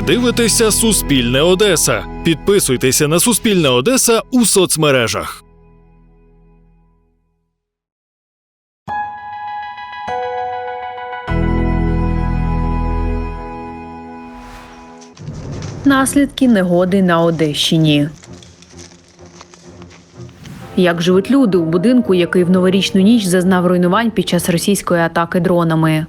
Ви дивитеся Суспільне Одеса. Підписуйтеся на Суспільне Одеса у соцмережах. Наслідки негоди на Одещині. Як живуть люди у будинку, який в новорічну ніч зазнав руйнувань під час російської атаки дронами?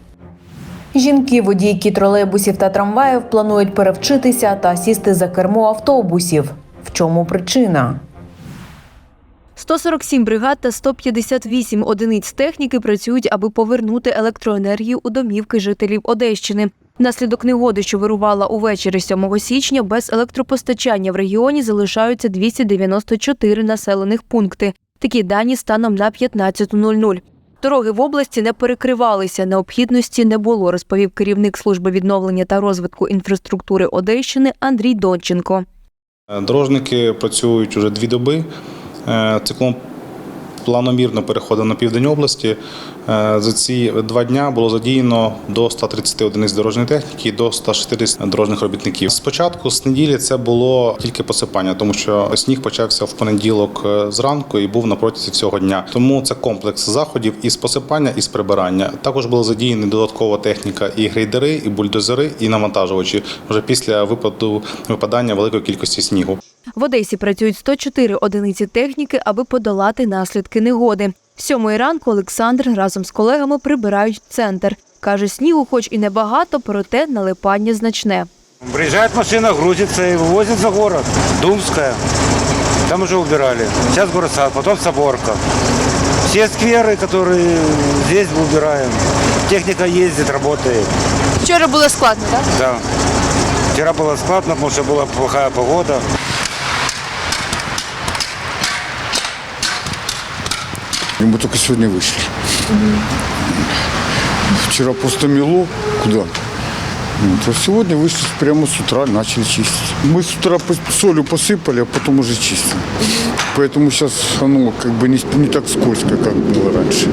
Жінки, водійки тролейбусів та трамваїв планують перевчитися та сісти за кермо автобусів. В чому причина? 147 бригад та 158 одиниць техніки працюють, аби повернути електроенергію у домівки жителів Одещини. Внаслідок негоди, що вирувала увечері 7 січня, без електропостачання в регіоні залишаються 294 населених пункти. Такі дані станом на 15.00. Дороги в області не перекривалися, необхідності не було, розповів керівник служби відновлення та розвитку інфраструктури Одещини Андрій Донченко. Дорожники працюють уже дві доби. Е, Циклон планомірно переходив на південь області. Е, За ці два дня було задіяно до 130 одиниць дорожньої техніки і до 160 дорожніх робітників. Спочатку з неділі це було тільки посипання, тому що сніг почався в понеділок е, зранку і був на протязі всього дня. Тому це комплекс заходів із посипання і з прибирання. Також була задіяна додаткова техніка і грейдери, і бульдозери, і навантажувачі вже після випаду випадання великої кількості снігу. В Одесі працюють 104 одиниці техніки, аби подолати наслідки негоди. З сьомої ранку Олександр разом з колегами прибирають центр. Каже, снігу, хоч і небагато, проте налипання значне. Приезжает машина, грузится и вывозит за город. Думская. Там уже убирали. Сейчас город сад, потом Соборка. Все скверы, которые здесь мы убираем. Техника ездит, работает. Вчора було складно, так? Да. Вчера было складно, потому что была плохая погода. И мы только сегодня вышли. Вчера просто мело. Куда? Вот, а сегодня вышли прямо с утра, начали чистить. Мы с утра по- солью посыпали, а потом уже чистим. Поэтому сейчас оно как бы не, не так скользко, как было раньше.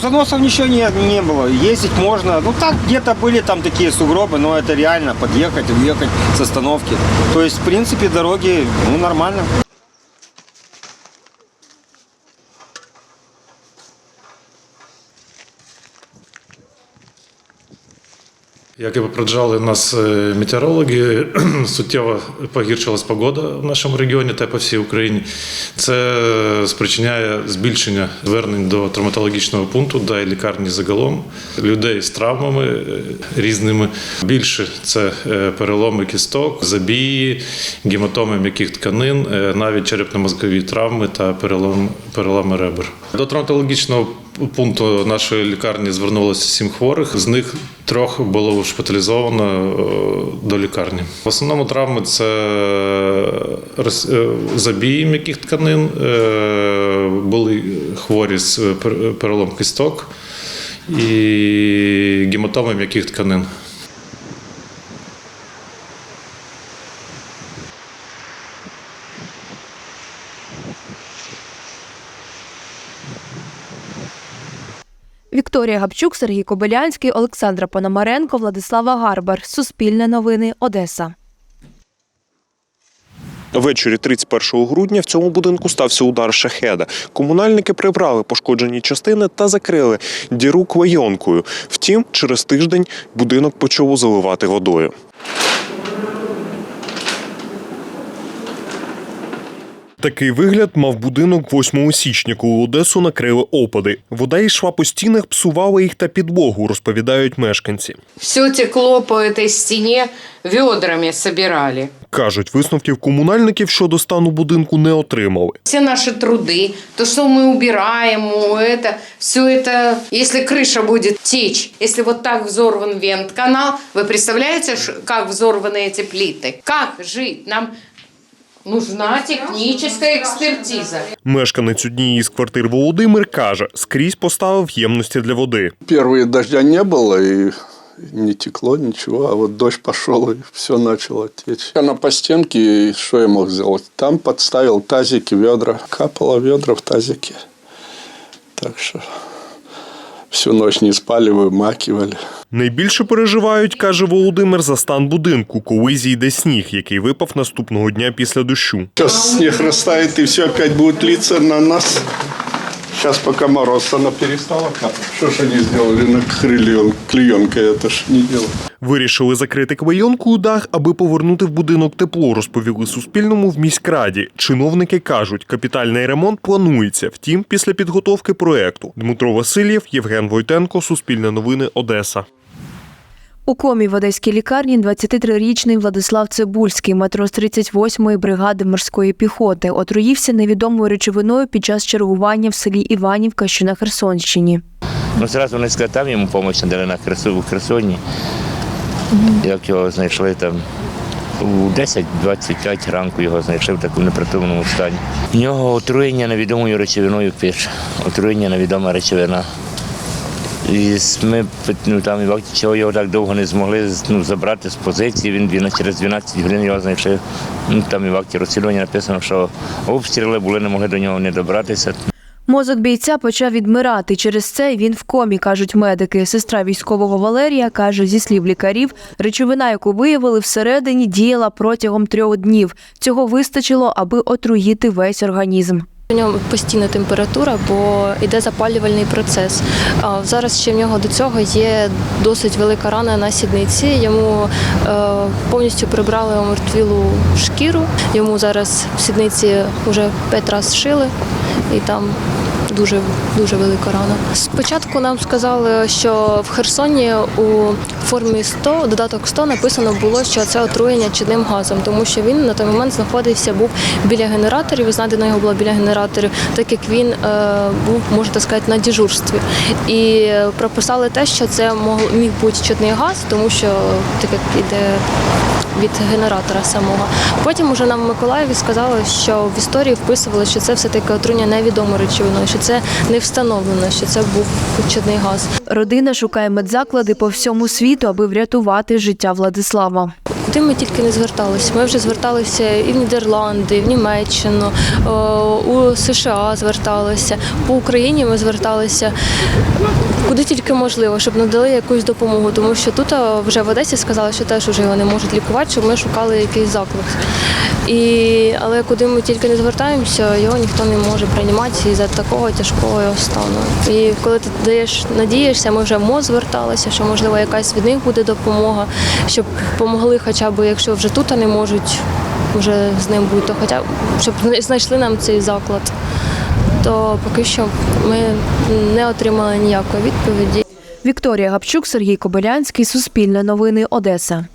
заносов ничего не, не было. Ездить можно. Ну, так где-то были там такие сугробы, но это реально подъехать, уехать с остановки. То есть, в принципе, дороги, ну, нормально. Як і попереджали нас е, метеорологи, суттєво погіршилась погода в нашому регіоні та по всій Україні. Це спричиняє збільшення звернень до травматологічного пункту й лікарні загалом людей з травмами е, різними. Більше це е, переломи кісток, забії, гематоми м'яких тканин, е, навіть черепно-мозкові травми та перелом, переломи ребер. До травматологічного пункту нашої лікарні звернулося сім хворих. З них трьох було шпиталізовано е, до лікарні. В основному травми це роз- е, забії м'яких тканин, е, були хворі з перелом кісток і гематоми м'яких тканин. Вікторія Габчук, Сергій Кобилянський, Олександра Пономаренко, Владислава Гарбар. Суспільне новини Одеса. Ввечері 31 грудня в цьому будинку стався удар шахеда. Комунальники прибрали пошкоджені частини та закрили діру клейонкою. Втім, через тиждень будинок почало заливати водою. Такий вигляд мав будинок 8 січня, коли Одесу накрили опади. Вода йшла по стінах, псувала їх та підлогу, розповідають мешканці. Все текло по этой стене, ведрами собирали. Кажуть, висновків комунальників щодо стану будинку не отримали. Все наши труды, то, что мы убираем, это, все это, если крыша будет течь, если вот так взорван вент-канал, вы представляете, ш- как взорваны эти плиты? Как жить? Нам нужна техническая экспертиза. Мешканець однієї з квартир Володимир каже, скрізь поставив ємності для води. Первые дождя не было, и, не текло ничего, а вот дождь пошел и все начало течь. Я на по стенке, и что я мог сделать? Там подставил тазики, ведра. Капало ведра в тазике. Так что всю ночь не спали, вимакували. Найбільше переживають, каже Володимир, за стан будинку, коли зійде сніг, який випав наступного дня після дощу. Зараз сніг розтає і все опять буде литься на нас. Сейчас пока мороз, она перестала капать. Что ж они сделали? на он клеенкой, это ж не дело. Вирішили закрити клейонкою дах, аби повернути в будинок тепло, розповіли Суспільному в міськраді. Чиновники кажуть, капітальний ремонт планується. Втім, після підготовки проекту. Дмитро Васильєв, Євген Войтенко, Суспільне новини, Одеса. У комі в одеській лікарні 23-річний Владислав Цибульський, матрос 38-ї бригади морської піхоти, отруївся невідомою речовиною під час чергування в селі Іванівка, що на Херсонщині. Ну, зразу не сказали, там йому допомогу надали на Херсу, у Херсоні. Як його знайшли там у 10-25 ранку його знайшли в такому непритомному стані. В нього отруєння невідомою речовиною пиш. Отруєння невідома речовина. І ми ну, там і чого його так довго не змогли ну, забрати з позиції. Він, через 12 годин його знайшли. Ну, там і в акті розслідування написано, що обстріли були, не могли до нього не добратися. Мозок бійця почав відмирати. Через це він в комі, кажуть медики. Сестра військового Валерія каже, зі слів лікарів, речовина, яку виявили всередині, діяла протягом трьох днів. Цього вистачило, аби отруїти весь організм. У нього постійна температура, бо йде запалювальний процес. А зараз ще в нього до цього є досить велика рана на сідниці. Йому е, повністю прибрали омертвілу шкіру. Йому зараз в сідниці вже п'ять разів шили, і там дуже дуже велика рана. Спочатку нам сказали, що в Херсоні у формі 100, додаток 100 написано було, що це отруєння чадним газом, тому що він на той момент знаходився був біля генераторів. Знайдено його було біля генераторів, так як він е, був, можна сказати, на дежурстві. І прописали те, що це міг бути чадний газ, тому що так як іде від генератора самого. Потім уже нам в Миколаєві сказали, що в історії вписували, що це все таки отруєння невідомою речовиною, що це не встановлено, що це був чадний газ. Родина шукає медзаклади по всьому світу, аби врятувати життя Владислава. Куди ми тільки не зверталися. Ми вже зверталися і в Нідерланди, і в Німеччину, у США зверталися, по Україні ми зверталися. Куди тільки можливо, щоб надали якусь допомогу, тому що тут вже в Одесі сказали, що теж вже його не можуть лікувати, щоб ми шукали якийсь заклад. І, але куди ми тільки не звертаємося, його ніхто не може приймати із-за такого тяжкого стану. І коли ти даєш, надієшся, ми вже в МОЗ зверталися, що можливо якась від них буде допомога, щоб допомогли хоча б, якщо вже тут не можуть вже з ним бути, то хоча б щоб знайшли нам цей заклад. То поки що ми не отримали ніякої відповіді. Вікторія Гапчук, Сергій Кобилянський, Суспільне новини, Одеса.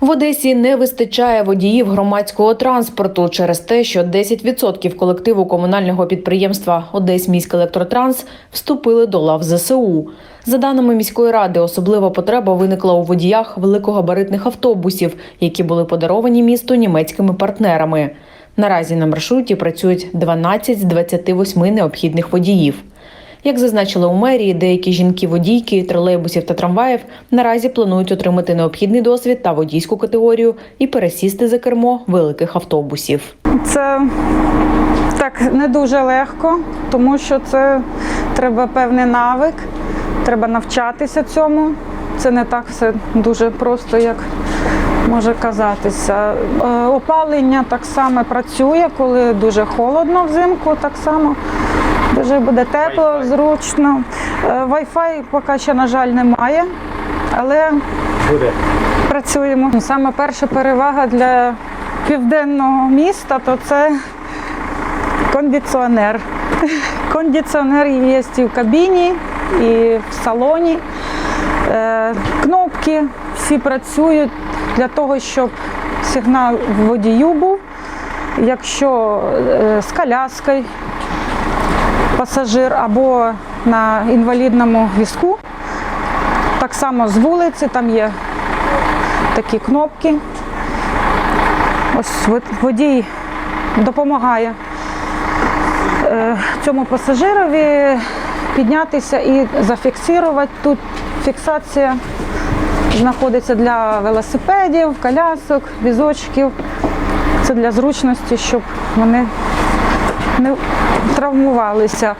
В Одесі не вистачає водіїв громадського транспорту через те, що 10% колективу комунального підприємства «Одесьміськелектротранс» вступили до лав ЗСУ. За даними міської ради, особлива потреба виникла у водіях великогабаритних автобусів, які були подаровані місту німецькими партнерами. Наразі на маршруті працюють 12 з 28 необхідних водіїв. Як зазначили у мерії, деякі жінки-водійки тролейбусів та трамваїв наразі планують отримати необхідний досвід та водійську категорію і пересісти за кермо великих автобусів. Це так не дуже легко, тому що це треба певний навик, треба навчатися цьому. Це не так все дуже просто, як може казатися. Е, Опалення так само працює, коли дуже холодно взимку, так само. Дуже буде тепло, зручно. Е, Wi-Fi поки ще, на жаль, немає, але працюємо. Саме перша перевага для південного міста то це кондиціонер. Кондиціонер є і в кабіні, і в салоні. Е, Кнопки всі працюють для того, щоб сигнал водію був. Якщо е, з коляскою пасажир або на інвалідному візку, так само з вулиці, там є такі кнопки. Ось водій допомагає е, цьому пасажирові піднятися і зафіксувати тут фіксація знаходиться для велосипедів, колясок, візочків. Це для зручності, щоб вони не травмувалися.